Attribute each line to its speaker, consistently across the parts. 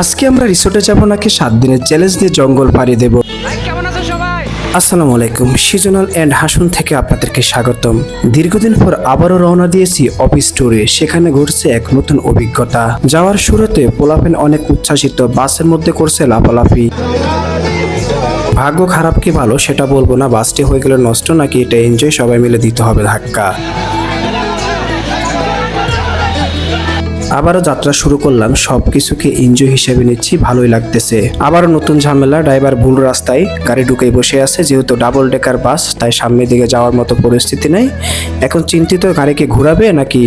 Speaker 1: আজকে আমরা রিসোর্টে যাব নাকি সাত দিনের চ্যালেঞ্জ দিয়ে জঙ্গল পাড়ি দেব? আসসালামু আলাইকুম সিজনাল অ্যান্ড হাসুন থেকে আপনাদেরকে স্বাগতম। দীর্ঘদিন পর আবারও রওনা দিয়েছি অফিস ট্যুরে সেখানে ঘটছে এক নতুন অভিজ্ঞতা। যাওয়ার শুরুতে পোলাপেন অনেক উচ্ছ্বাসিত বাসের মধ্যে করছে লাফালাফি। ভাগ্য খারাপ কি ভালো সেটা বলব না বাসটি হয়ে গেলে নষ্ট নাকি এটা এনজয় সবাই মিলে দিতে হবে ধাক্কা? আবারও যাত্রা শুরু করলাম সব কিছুকে এনজয় হিসেবে নিচ্ছি ভালোই লাগতেছে। আবারও নতুন ঝামেলা ড্রাইভার ভুল রাস্তায় গাড়ি ঢুকে বসে আছে যেহেতু ডাবল ডেকার বাস তাই সামনের দিকে যাওয়ার মতো পরিস্থিতি নেই। এখন চিন্তিত গাড়িকে ঘোরাবে নাকি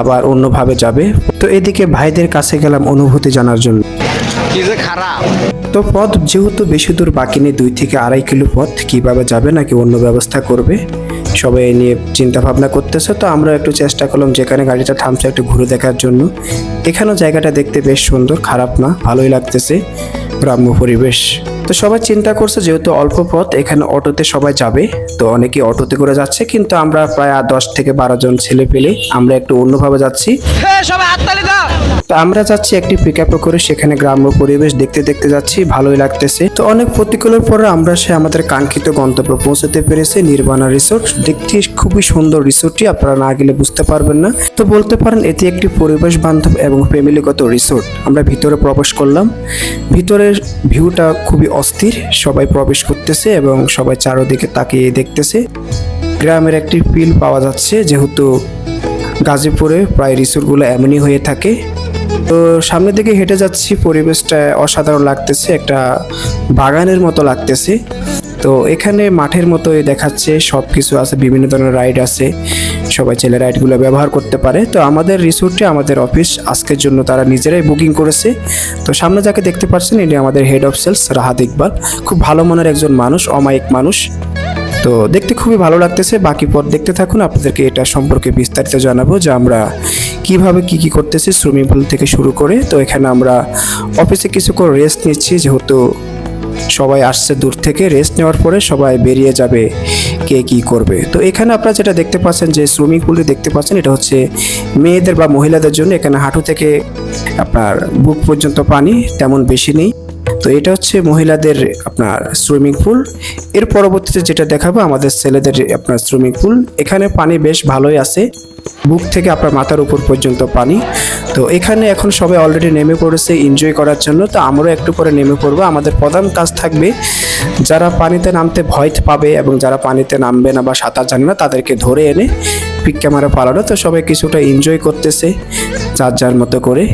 Speaker 1: আবার অন্যভাবে যাবে? তো এদিকে ভাইদের কাছে গেলাম অনুভূতি জানার জন্য।
Speaker 2: কি যে খারাপ।
Speaker 1: তো পথ যেহেতু বেশি দূর বাকি নেই দুই থেকে আড়াই কিলো পথ কীভাবে যাবে নাকি অন্য ব্যবস্থা করবে? সবাই এই নিয়ে চিন্তা ভাবনা করতেছে, তো আমরা একটু চেষ্টা করলাম যেখানে গাড়িটা থামছে একটু ঘুরে দেখার জন্য। এখানেও জায়গাটা দেখতে বেশ সুন্দর, খারাপ না, ভালোই লাগতেছে, গ্রাম্য পরিবেশ। তো সবাই চিন্তা করছে, যেহেতু অল্প পথ, এখানে অটোতে সবাই যাবে, তো অনেকে অটোতে করে যাচ্ছে, কিন্তু আমরা প্রায় দশ থেকে বারো জন ছেলে পেলে আমরা একটু অন্যভাবে যাচ্ছি।
Speaker 2: সবাই
Speaker 1: তো আমরা যাচ্ছি একটি পিক আপে করে, সেখানে গ্রাম্য পরিবেশ দেখতে দেখতে যাচ্ছি, ভালোই লাগতেছে। তো অনেক প্রতিকূলের পরে আমরা সে আমাদের কাঙ্ক্ষিত গন্তব্যে পৌঁছতে পেরেছি নির্বাণা রিসোর্ট দেখতে খুবই সুন্দর রিসোর্টটি, আপনারা না গেলে বুঝতে পারবেন না। তো বলতে পারেন, এটি একটি পরিবেশ বান্ধব এবং ফ্যামিলিগত রিসোর্ট। আমরা ভিতরে প্রবেশ করলাম। ভিতরের ভিউটা খুবই অস্থির, সবাই প্রবেশ করতেছে এবং সবাই চারোদিকে তাকিয়ে দেখতেছে। গ্রামের একটি ফিল পাওয়া যাচ্ছে, যেহেতু গাজীপুরে প্রায় রিসোর্টগুলো এমনই হয়ে থাকে। তো সামনের দিকে হেঁটে যাচ্ছি, পরিবেশটা অসাধারণ লাগতেছে, একটা বাগানের মতো লাগতেছে। তো এখানে মাঠের মতোই দেখাচ্ছে সব কিছু আছে, বিভিন্ন ধরনের রাইড আছে, সবাই ছেলে রাইডগুলো ব্যবহার করতে পারে। তো আমাদের রিসোর্টে, আমাদের অফিস, আজকের জন্য তারা নিজেরাই বুকিং করেছে। তো সামনে যাকে দেখতে পাচ্ছেন, এটি আমাদের head of sales Rahat Iqbal. খুব ভালো মনের একজন মানুষ, অমায়িক মানুষ। তো দেখতে খুবই ভালো লাগতেছে। বাকি পথ দেখতে থাকুন, আপনাদেরকে এটা সম্পর্কে বিস্তারিত জানাব, যে আমরা কীভাবে কি কি করতেছি সুইমিং পুল থেকে শুরু করে, তো এখানে আমরা অফিসে কিছুক্ষণ রেস্ট নিচ্ছি, যেহেতু সবাই আসছে দূর থেকে রেস্ট নেওয়ার পরে সবাই বেরিয়ে যাবে কে কি করবে। তো এখানে আপনারা যেটা দেখতে পাচ্ছেন, যে সুইমিং পুলটি দেখতে পাচ্ছেন, এটা হচ্ছে মেয়েদের বা মহিলাদের জন্য, এখানে হাঁটু থেকে আপনার বুক পর্যন্ত পানি, তেমন বেশি নেই। তো এটা হচ্ছে মহিলাদের আপনার সুইমিং পুল এর পরবর্তীতে যেটা দেখাবো, আমাদের ছেলেদের আপনার সুইমিং পুল এখানে পানি বেশ ভালোই আছে। বুক থেকে আপনার মাথার উপর পর্যন্ত পানি। তো এখানে এখন সবাই অলরেডি নেমে পড়েছে এনজয় করার জন্য। তো আমরাও একটু পরে নেমে পড়ব। আমাদের প্রধান কাজ থাকবে, যারা পানিতে নামতে ভয় পাবে এবং যারা পানিতে নামবে না বা সাঁতার জানে না, তাদেরকে ধরে এনে পিক ক্যামেরা পালানো। তো সবাই কিছুটা এনজয় করতেছে। যার যার মতো করে।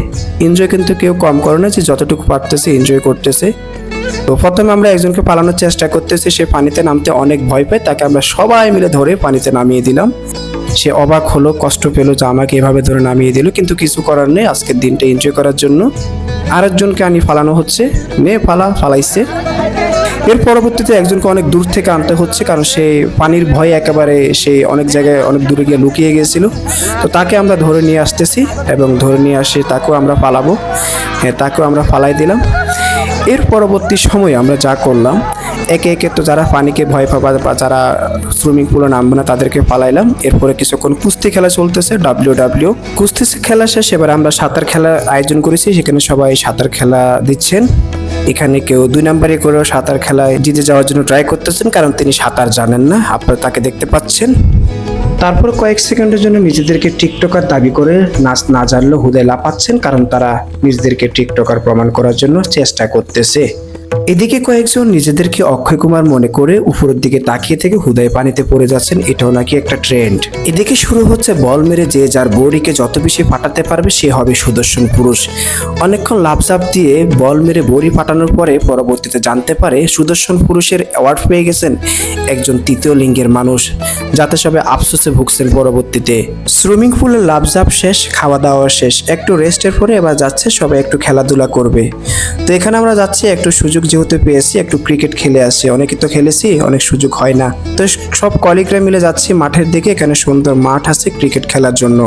Speaker 1: এনজয় কিন্তু কেউ কম করে না যে যতটুকু পারতেছে এনজয় করতেছে। তো প্রথমে আমরা একজনকে পালানোর চেষ্টা করতেছি, সে পানিতে নামতে অনেক ভয় পায়, তাকে আমরা সবাই মিলে ধরে পানিতে নামিয়ে দিলাম। সে অবাক হলো, কষ্ট পেল যে আমাকে এভাবে ধরে নামিয়ে দিল, কিন্তু কিছু করার নেই, আজকের দিনটা এনজয় করার জন্য। আরেকজনকে আনি ফালানো হচ্ছে, মেয়ে ফালা, ফালাইছে। এর পরবর্তীতে একজনকে অনেক দূর থেকে আনতে হচ্ছে, কারণ সে পানির ভয়ে একেবারে সে অনেক জায়গায় অনেক দূরে গিয়ে লুকিয়ে গিয়েছিল। তো তাকে আমরা ধরে নিয়ে আসতেছি এবং ধরে নিয়ে আসে তাকেও আমরা পালাবো। হ্যাঁ তাকেও আমরা ফালাই দিলাম। এর পরবর্তী সময়ে আমরা যা করলাম একে একে তো যারা পানিকে ভয় পাবা বা যারা সুইমিং পুলে নামবে না, তাদেরকে পালাইলাম। এরপরে কিছুক্ষণ কুস্তি খেলা চলতেছে ডাব্লিউ ডাব্লিউ কুস্তি খেলা শেষ, এবার আমরা সাঁতার খেলার আয়োজন করেছি, সেখানে সবাই সাঁতার খেলা দিচ্ছেন। এখানে কেউ দুই নাম্বারে করেও সাঁতার খেলায় জিতে যাওয়ার জন্য ট্রাই করতেছেন, কারণ তিনি সাঁতার জানেন না, আপনারা তাকে দেখতে পাচ্ছেন। তারপর কয়েক সেকেন্ডের জন্য নিজেদেরকে টিকটকার দাবি করে নাচ না জানলেও হুদায় লাপাচ্ছেন কারণ তারা নিজেদেরকে টিকটকার প্রমাণ করার জন্য চেষ্টা করতেছে। এদিকে কয়েকজন নিজেদেরকে অক্ষয় কুমার মনে করে উপরের দিকে তাকিয়ে থেকে হুদায় পানিতে পড়ে যাচ্ছেন, এটাও নাকি একটা ট্রেন্ড। এদিকে শুরু হচ্ছে বল মেরে যে যার বড়িকে যত বেশি ফাটাতে পারবে, সে হবে সুদর্শন পুরুষ। অনেকক্ষণ লাভঝাপ দিয়ে বল মেরে বড়ি ফাটানোর পরে পরবর্তীতে জানতে পারে সুদর্শন পুরুষের অ্যাওয়ার্ড পেয়ে গেছেন একজন তৃতীয় লিঙ্গের মানুষ, যাতে সবে আফসোসে ভুগছেন পরবর্তীতে। সুইমিং পুলের লাভঝাপ শেষ, খাওয়া দাওয়া শেষ, একটু রেস্টের পরে এবার যাচ্ছে সবাই একটু খেলাধুলা করবে। তো এখানে আমরা যাচ্ছি একটু সুযোগ যেহেতু পেয়েছি, একটু ক্রিকেট খেলে আসি। অনেকে তো খেলেছি, অনেক সুযোগ হয় না। তো সব কলিগরা মিলে যাচ্ছি মাঠের দিকে, এখানে সুন্দর মাঠ আছে ক্রিকেট খেলার জন্য।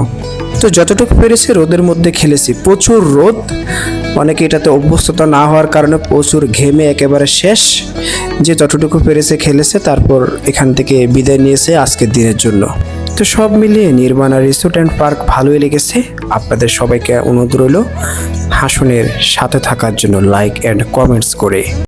Speaker 1: তো যতটুকু পেরেছি রোদের মধ্যে খেলেছি। প্রচুর রোদ, অনেকে এটাতে অভ্যস্ততা না হওয়ার কারণে প্রচুর ঘেমে একেবারে শেষ। যে যতটুকু পেরেছে খেলেছে, তারপর এখান থেকে বিদায় নিয়েছে আজকের দিনের জন্য। তো সব মিলিয়ে নির্মাণা রিসোর্ট অ্যান্ড পার্ক ভালোই লেগেছে। আপনাদের সবাইকে অনুরোধ রইল হাসনের সাথে থাকার জন্য লাইক অ্যান্ড কমেন্টস করে।